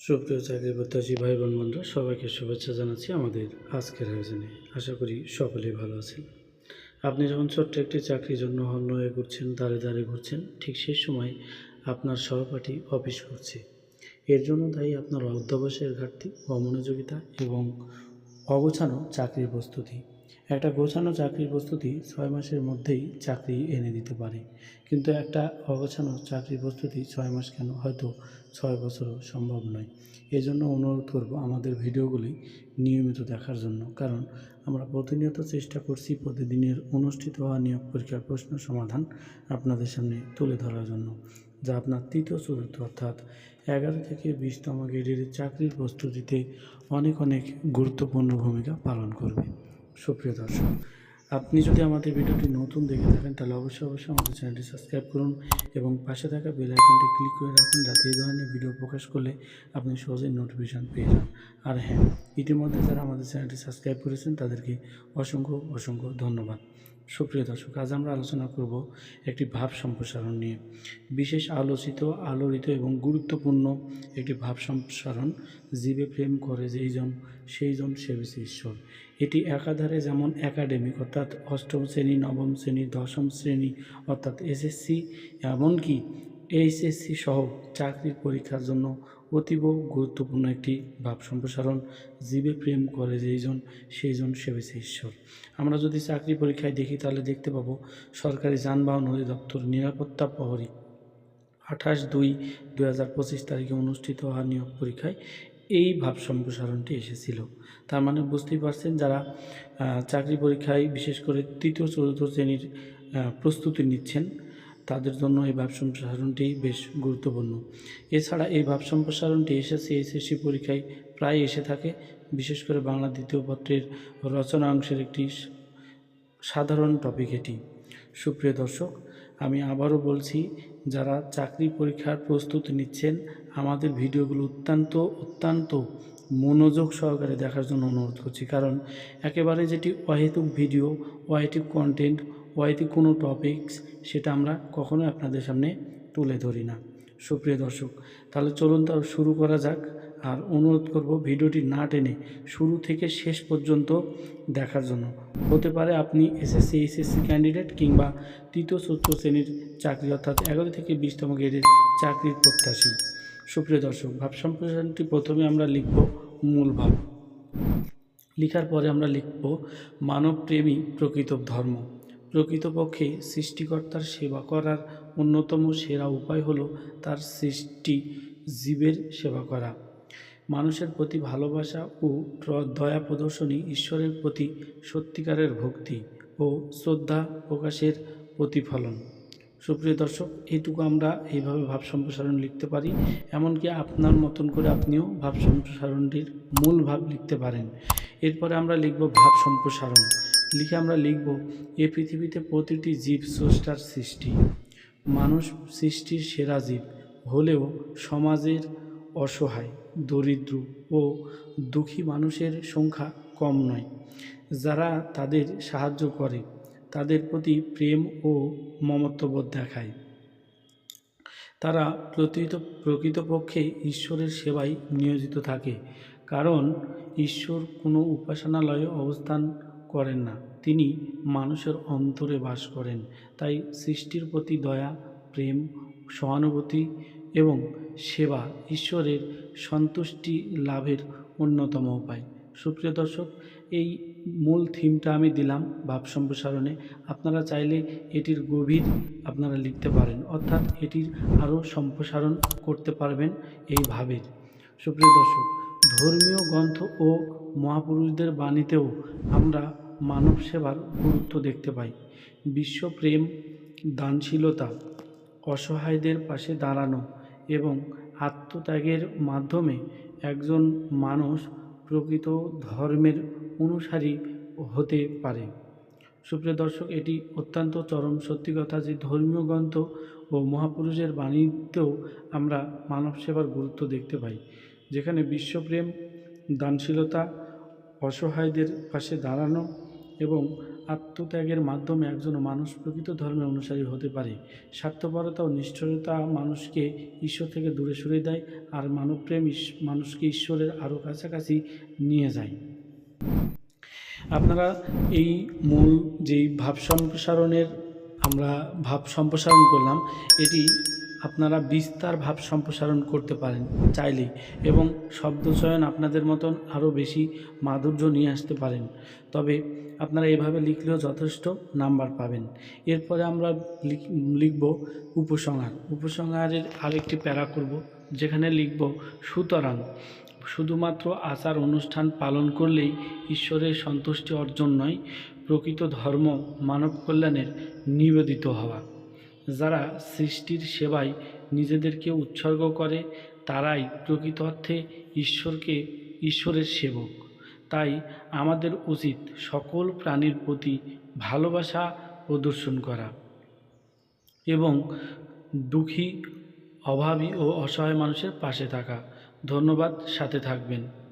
সুপ্রিয় চাকরি প্রত্যাশী ভাই বোন বন্ধুরা, সবাইকে শুভেচ্ছা জানাচ্ছি আমাদের আজকের আয়োজনে। আশা করি সকলেই ভালো আছেন। আপনি যখন ছোট্ট একটি চাকরির জন্য হন্য হয়ে ঘুরছেন দাঁড়ে দাঁড়ে ঘুরছেন, ঠিক সেই সময় আপনার সহপাঠী অফিস করছে। এর জন্য দায়ী আপনার অধ্যবসায়ের ঘাটতি, অমনোযোগিতা এবং অগোছানো চাকরির প্রস্তুতি। একটা গোছানো চাকরির প্রস্তুতি ছয় মাসের মধ্যেই চাকরি এনে দিতে পারে। কিন্তু একটা অগোছানো চাকরির প্রস্তুতি ছয় মাস কেন? হয়তো ছয় বছরও সম্ভব নয়। এজন্য অনুরোধ করব আমাদের ভিডিওগুলি নিয়মিত দেখার জন্য। কারণ আমরা প্রতিনিয়ত চেষ্টা করছি প্রতিদিনের অনুষ্ঠিত হওয়া নিয়োগ পরীক্ষার প্রশ্ন সমাধান আপনাদের সামনে তুলে ধরার জন্য, যা আপনার তৃতীয়, চতুর্থ অর্থাৎ এগারো থেকে বিশতম গ্রেডের চাকরির প্রস্তুতিতে অনেক অনেক গুরুত্বপূর্ণ ভূমিকা পালন করবে। সুপ্রিয় দর্শক, আপনি যদি আমাদের ভিডিওটি নতুন দেখে থাকেন, তাহলে অবশ্যই অবশ্যই আমাদের চ্যানেলটি সাবস্ক্রাইব করুন এবং পাশে থাকা বেল আইকনটি ক্লিক করে রাখুন যাতে এই ধরনের ভিডিও প্রকাশ করলে আপনি সহজেই নোটিফিকেশান পেয়ে যান। আর হ্যাঁ ইতিমধ্যে যারা আমাদের চ্যানেলটি সাবস্ক্রাইব করেছেন, তাদেরকে অসংখ্য অসংখ্য ধন্যবাদ। সুপ্রিয় দর্শক, আজ আমরা আলোচনা করব একটি ভাব সম্প্রসারণ নিয়ে। বিশেষ আলোচিত, আলোড়িত এবং গুরুত্বপূর্ণ একটি ভাব সম্প্রসারণ জীবে প্রেম করে যেইজন সেইজন সেবিছে ঈশ্বর। এটি একাধারে যেমন একাডেমিক, অর্থাৎ অষ্টম শ্রেণি, নবম শ্রেণি, দশম শ্রেণি, অর্থাৎ এসএসসি, এমনকি এইচএসসি সহ চাকরির পরীক্ষার জন্য অতীব গুরুত্বপূর্ণ একটি ভাব সম্প্রসারণ জীবে প্রেম করে যেইজন সেইজন সেবেছে ঈশ্বর। আমরা যদি চাকরি পরীক্ষায় দেখি, তাহলে দেখতে পাবো সরকারি যানবাহন অধিদপ্তর নিরাপত্তা প্রহরী আঠাশ দুই দু তারিখে অনুষ্ঠিত হওয়া নিয়োগ পরীক্ষায় এই ভাব সম্প্রসারণটি এসেছিল। তার মানে বুঝতেই পারছেন যারা চাকরি পরীক্ষায় বিশেষ করে তৃতীয়, চতুর্থ শ্রেণির প্রস্তুতি নিচ্ছেন তাদের জন্য এই ভাব সম্প্রসারণটি বেশ গুরুত্বপূর্ণ। এছাড়া এই ভাব সম্প্রসারণটি এসেছে এসএসসি পরীক্ষায় প্রায় এসে থাকে, বিশেষ করে বাংলা দ্বিতীয় পত্রের রচনা অংশের একটি সাধারণ টপিক এটি। সুপ্রিয় দর্শক, আমি আবারও বলছি, যারা চাকরি পরীক্ষার প্রস্তুতি নিচ্ছেন, আমাদের ভিডিওগুলো অত্যন্ত অত্যন্ত মনোযোগ সহকারে দেখার জন্য অনুরোধ করছি। কারণ একেবারে যেটি অহেতুক ভিডিও, অহেতুক কন্টেন্ট অহেতুক কোনো টপিকস সেটা আমরা কখনোই আপনাদের সামনে তুলে ধরি না। সুপ্রিয় দর্শক, তাহলে চলুন তার শুরু করা যাক। আর অনুরোধ করব ভিডিওটি না টেনে শুরু থেকে শেষ পর্যন্ত দেখার জন্য। হতে পারে আপনি এসএসসি, এইচএসসি ক্যান্ডিডেট কিংবা তৃতীয়, চতুর্থ শ্রেণির চাকরি অর্থাৎ এগারো থেকে বিশতম গ্রেডের চাকরির প্রত্যাশী। সুপ্রিয় দর্শক, ভাব সম্প্রসারণটি প্রথমে আমরা লিখব মূল ভাব। লিখার পরে আমরা লিখব মানবপ্রেমী প্রকৃত ধর্ম প্রকৃতপক্ষে সৃষ্টিকর্তার সেবা করার অন্যতম সেরা উপায় হলো তার সৃষ্টি, জীবের সেবা করা। মানুষের প্রতি ভালোবাসা ও দয়া প্রদর্শনী ঈশ্বরের প্রতি সত্যিকারের ভক্তি ও শ্রদ্ধা প্রকাশের প্রতিফলন। সুপ্রিয় দর্শক এইটুকু আমরা এইভাবে ভাব সম্প্রসারণ লিখতে পারি, এমনকি আপনার মতন করে আপনিও ভাব সম্প্রসারণটির মূল ভাব লিখতে পারেন। এরপরে আমরা লিখব ভাব সম্প্রসারণ। লিখে আমরা লিখব, এ পৃথিবীতে প্রতিটি জীব স্রষ্টার সৃষ্টি। মানুষ সৃষ্টির সেরা জীব। হলেও সমাজের অসহায়, দরিদ্র ও দুঃখী মানুষের সংখ্যা কম নয়। যারা তাদের সাহায্য করে, তাদের প্রতি প্রেম ও মমত্ববোধ দেখায়। তারা প্রকৃত প্রকৃতপক্ষে ঈশ্বরের সেবায় নিয়োজিত থাকে। কারণ ঈশ্বর কোনো উপাসনালয়ে অবস্থান করেন না। তিনি মানুষের অন্তরে বাস করেন। তাই সৃষ্টির প্রতি দয়া, প্রেম, সহানুভূতি এবং সেবা ঈশ্বরের সন্তুষ্টি লাভের অন্যতম উপায়। সুপ্রিয় দর্শক, এই মূল থিমটা আমি দিলাম ভাব সম্প্রসারণে। আপনারা চাইলে এটির গভীর আপনারা লিখতে পারেন, অর্থাৎ এটির আরও সম্প্রসারণ করতে পারবেন এই ভাবের। সুপ্রিয় দর্শক, ধর্মীয় গ্রন্থ ও মহাপুরুষদের বাণীতেও আমরা মানব সেবার গুরুত্ব দেখতে পাই। বিশ্বপ্রেম দানশীলতা, অসহায়দের পাশে দাঁড়ানো এবং আত্মত্যাগের মাধ্যমে একজন মানুষ প্রকৃত ধর্মের অনুসারী হতে পারে। সুপ্রিয় দর্শক, এটি অত্যন্ত চরম সত্যি কথা যে ধর্মীয় গ্রন্থ ও মহাপুরুষের বাণীতেও আমরা মানব সেবার গুরুত্ব দেখতে পাই, যেখানে বিশ্বপ্রেম দানশীলতা, অসহায়দের পাশে দাঁড়ানো এবং আত্মত্যাগের মাধ্যমে একজন মানুষ প্রকৃত ধর্মের অনুসারী হতে পারে। স্বার্থপরতা ও নিষ্ঠুরতা মানুষকে ঈশ্বর থেকে দূরে সরে দেয় আর মানবপ্রেম মানুষকে ঈশ্বরের আরও কাছাকাছি নিয়ে যায়। আপনারা এই মূল যেই ভাব সম্প্রসারণের আমরা ভাব সম্প্রসারণ করলাম, এটি আপনারা বিস্তার ভাব সম্প্রসারণ করতে পারেন চাইলেই এবং শব্দচয়ন আপনাদের মতন আরও বেশি মাধুর্য নিয়ে আসতে পারেন। তবে আপনারা এভাবে লিখলেও যথেষ্ট নাম্বার পাবেন। এরপরে আমরা লিখ- লিখব উপসংহার। উপসংহারের আরেকটি প্যারা করব, যেখানে লিখব সুতরাং। শুধুমাত্র আচার অনুষ্ঠান পালন করলেই ঈশ্বরের সন্তুষ্টি অর্জন নয়, প্রকৃত ধর্ম মানব কল্যাণের নিবেদিত হওয়া। যারা সৃষ্টির সেবায় নিজেদেরকে উৎসর্গ করে, তারাই প্রকৃত অর্থে ঈশ্বরকে ঈশ্বরের সেবক। তাই আমাদের উচিত সকল প্রাণীর প্রতি ভালোবাসা প্রদর্শন করা এবং দুঃখী, অভাবী ও অসহায় মানুষের পাশে থাকা। ধন্যবাদ, সাথে থাকবেন।